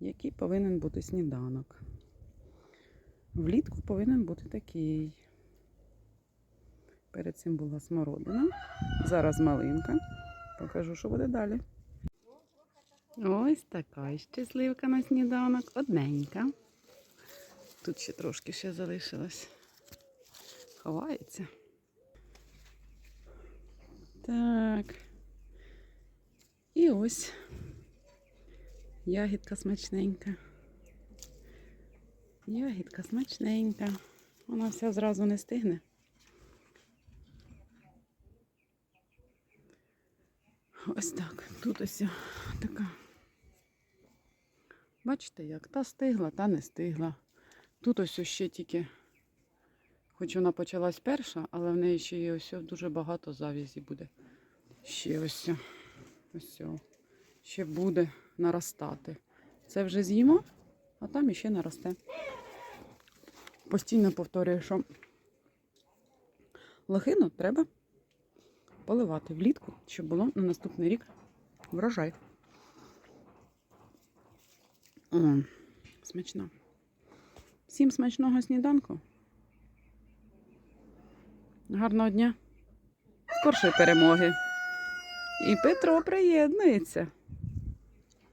який повинен бути сніданок. Влітку повинен бути такий. Перед цим була смородина, зараз малинка. Покажу, що буде далі. Ось така щасливка на сніданок, одненька. Тут ще трошки ще залишилось. Ховається. Так. І ось ягідка смачненька. Ягідка смачненька. Вона вся зразу не стигне. Ось так. Тут ось така. Бачите, як та стигла, та не стигла. Тут ось ще тільки, хоч вона почалась перша, але в неї ще є ось дуже багато завязі буде. Ще ось, ось, ще буде наростати. Це вже з'їмо, а там іще наросте. Постійно повторюю, що лохину треба поливати влітку, щоб було на наступний рік врожай. О, смачно. Всім смачного сніданку. Гарного дня. Скоршої перемоги. І Петро приєднується.